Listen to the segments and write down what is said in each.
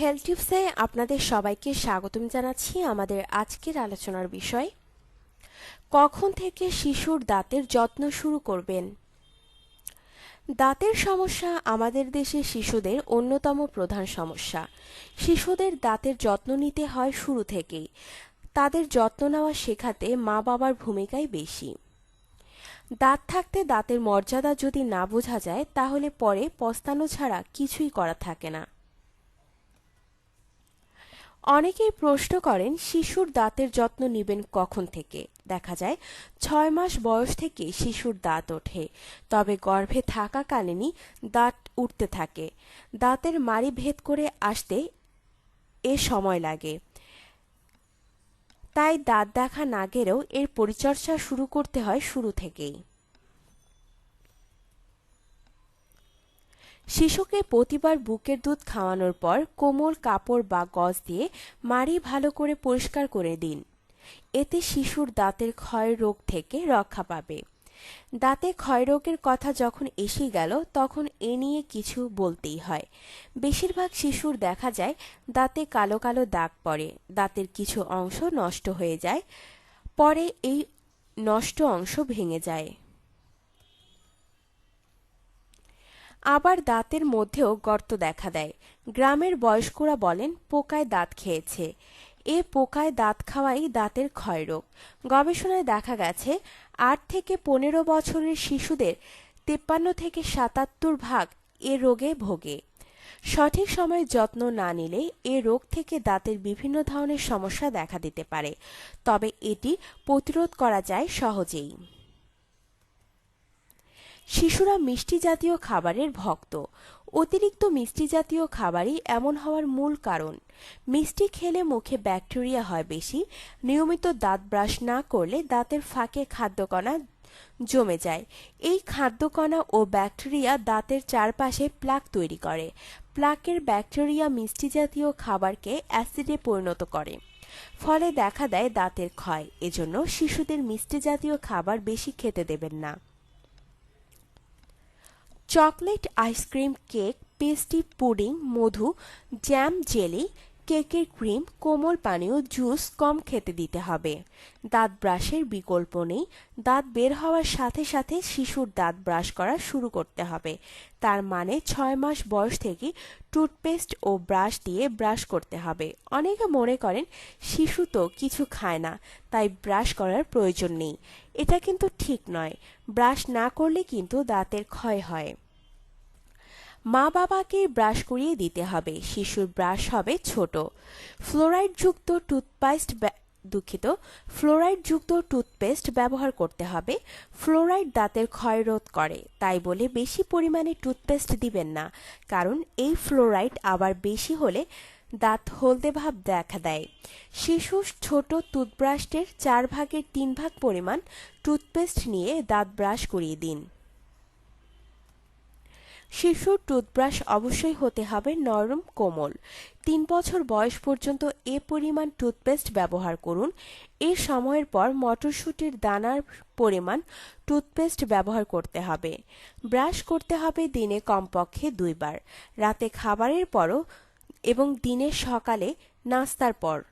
Health টিপসে আপনাদের সবাইকে স্বাগতম জানাচ্ছি আমাদের আজকের আলোচনার বিষয়। কখন থেকে শিশুর দাঁতের যত্ন শুরু করবেন? দাঁতের সমস্যা আমাদের দেশে শিশুদের অন্যতম প্রধান সমস্যা। শিশুদের দাঁতের যত্ন নিতে হয় শুরু থেকেই। তাদের যত্ন নেওয়া শেখাতে মা বাবার ভূমিকাই বেশি। দাঁত থাকতে দাঁতের মর্যাদা যদি না বোঝা যায়, তাহলে পরে পস্তানো ছাড়া কিছুই করা থাকে না। অনেকেই প্রশ্ন করেন, শিশুর দাঁতের যত্ন নেবেন কখন থেকে? দেখা যায়, ছয় মাস বয়স থেকে শিশুর দাঁত ওঠে। তবে গর্ভে থাকাকালীনই দাঁত উঠতে থাকে। দাঁতের মাড়ি ভেদ করে আসতে এ সময় লাগে। তাই দাঁত দেখা না গেলেও এর পরিচর্যা শুরু করতে হয় শুরু থেকেই। শিশুকে প্রতিবার বুকের দুধ খাওয়ানোর পর কোমল কাপড় বা গজ দিয়ে মাড়ি ভালো করে পরিষ্কার করে দিন। এতে শিশুর দাঁতের ক্ষয় রোগ থেকে রক্ষা পাবে। দাঁতে ক্ষয়রোগের কথা যখন এসে গেল, তখন এ নিয়ে কিছু বলতেই হয়। বেশিরভাগ শিশুর দেখা যায়, দাঁতে কালো কালো দাগ পড়ে, দাঁতের কিছু অংশ নষ্ট হয়ে যায়, পরে এই নষ্ট অংশ ভেঙে যায়। আবার দাঁতের মধ্যেও গর্ত দেখা দেয়। গ্রামের বয়স্করা বলেন, পোকায় দাঁত খেয়েছে। এ পোকায় দাঁত খাওয়াই দাঁতের ক্ষয়রোগ। গবেষণায় দেখা গেছে, আট থেকে পনেরো বছরের শিশুদের তেপ্পান্ন থেকে সাতাত্তর ভাগ এ রোগে ভোগে। সঠিক সময়ে যত্ন না নিলে এ রোগ থেকে দাঁতের বিভিন্ন ধরনের সমস্যা দেখা দিতে পারে। তবে এটি প্রতিরোধ করা যায় সহজেই। শিশুরা মিষ্টি জাতীয় খাবারের ভক্ত। অতিরিক্ত মিষ্টি জাতীয় খাবারই এমন হওয়ার মূল কারণ। মিষ্টি খেলে মুখে ব্যাকটেরিয়া হয় বেশি, নিয়মিত দাঁত ব্রাশ না করলে দাঁতের ফাঁকে খাদ্যকণা জমে যায়। এই খাদ্যকণা ও ব্যাকটেরিয়া দাঁতের চারপাশে প্লাক তৈরি করে। প্লাকের ব্যাকটেরিয়া মিষ্টি জাতীয় খাবারকে অ্যাসিডে পরিণত করে। ফলে দেখা দেয় দাঁতের ক্ষয়। এজন্য শিশুদের মিষ্টি জাতীয় খাবার বেশি খেতে দেবেন না। Chocolate ice cream cake pastry pudding, মধু, জ্যাম জেলি, কেকের ক্রিম, কোমল পানীয়, জুস কম খেতে দিতে হবে। দাঁত ব্রাশের বিকল্প নেই। দাঁত বের হওয়ার সাথে সাথে শিশুর দাঁত ব্রাশ করা শুরু করতে হবে। তার মানে ছয় মাস বয়স থেকে টুথপেস্ট ও ব্রাশ দিয়ে ব্রাশ করতে হবে। অনেকে মনে করেন, শিশু তো কিছু খায় না, তাই ব্রাশ করার প্রয়োজন নেই। এটা কিন্তু ঠিক নয়। ব্রাশ না করলে কিন্তু দাঁতের ক্ষয় হয়। মা বাবাকে ব্রাশ করিয়ে দিতে হবে। শিশুর ব্রাশ হবে ছোট। ফ্লোরাইডযুক্ত টুথপেস্ট দুঃখিত। ফ্লোরাইডযুক্ত টুথপেস্ট ব্যবহার করতে হবে। ফ্লোরাইড দাঁতের ক্ষয় রোধ করে। তাই বলে বেশি পরিমাণে টুথপেস্ট দিবেন না। কারণ এই ফ্লোরাইড আবার বেশি হলে দাঁত হলদে ভাব দেখা দেয়। শিশু ছোট টুথব্রাশের চার ভাগের তিন ভাগ পরিমাণ টুথপেস্ট নিয়ে দাঁত ব্রাশ করিয়ে দিন। শিশুর টুথব্রাশ অবশ্যই হতে হবে নরম কোমল। তিন বছর বয়স পর্যন্ত এ পরিমাণ টুথপেস্ট ব্যবহার করুন। এ সময়ের পর মটরশুটির দানার পরিমাণ টুথপেস্ট ব্যবহার করতে হবে। ব্রাশ করতে হবে দিনে কমপক্ষে দুইবার। রাতে খাবারের পরও এবং দিনে সকালে নাস্তার পর।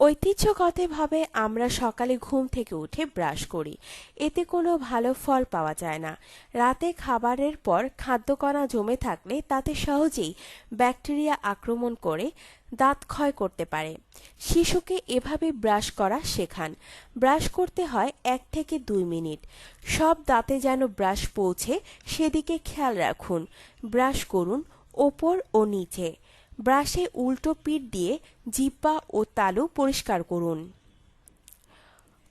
ঐতিহ্যগতভাবে আমরা সকালে ঘুম থেকে উঠে ব্রাশ করি। এতে কোনো ভালো ফল পাওয়া যায় না। রাতে খাবারের পর খাদ্যকণা জমে থাকলে তাতে সহজেই ব্যাকটেরিয়া আক্রমণ করে দাঁত ক্ষয় করতে পারে। শিশুকে এভাবে ব্রাশ করা শেখান। ব্রাশ করতে হয় এক থেকে দুই মিনিট। সব দাঁতে যেন ব্রাশ পৌঁছে সেদিকে খেয়াল রাখুন। ব্রাশ করুন ওপর ও নিচে। ব্রাশে উল্টো পিঠ দিয়ে জিব্বা ও তালু পরিষ্কার করুন।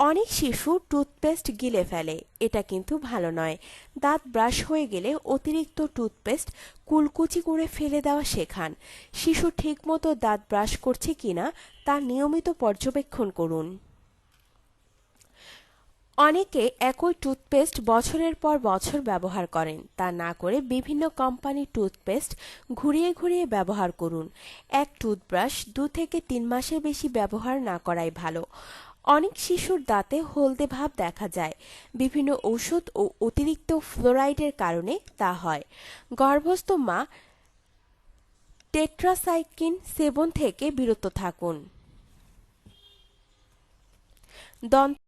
অনেক শিশু টুথপেস্ট গিলে ফেলে। এটা কিন্তু ভালো নয়। দাঁত ব্রাশ হয়ে গেলে অতিরিক্ত টুথপেস্ট কুলকুচি করে ফেলে দেওয়া শেখান। শিশু ঠিকমতো দাঁত ব্রাশ করছে কিনা তা নিয়মিত পর্যবেক্ষণ করুন। অনেকে একই টুথপেস্ট বছরের পর বছর ব্যবহার করেন। তা না করে বিভিন্ন কোম্পানির টুথপেস্ট ঘুরিয়ে ঘুরিয়ে ব্যবহার করুন। এক টুথব্রাশ দু থেকে তিন মাসের বেশি ব্যবহার না করাই ভালো। অনেক শিশুর দাঁতে হলদে ভাব দেখা যায়। বিভিন্ন ঔষধ ও অতিরিক্ত ফ্লোরাইডের কারণে তা হয়। গর্ভস্থ মা টেট্রাসাইক্লিন সেবন থেকে বিরত থাকুন। দন্ত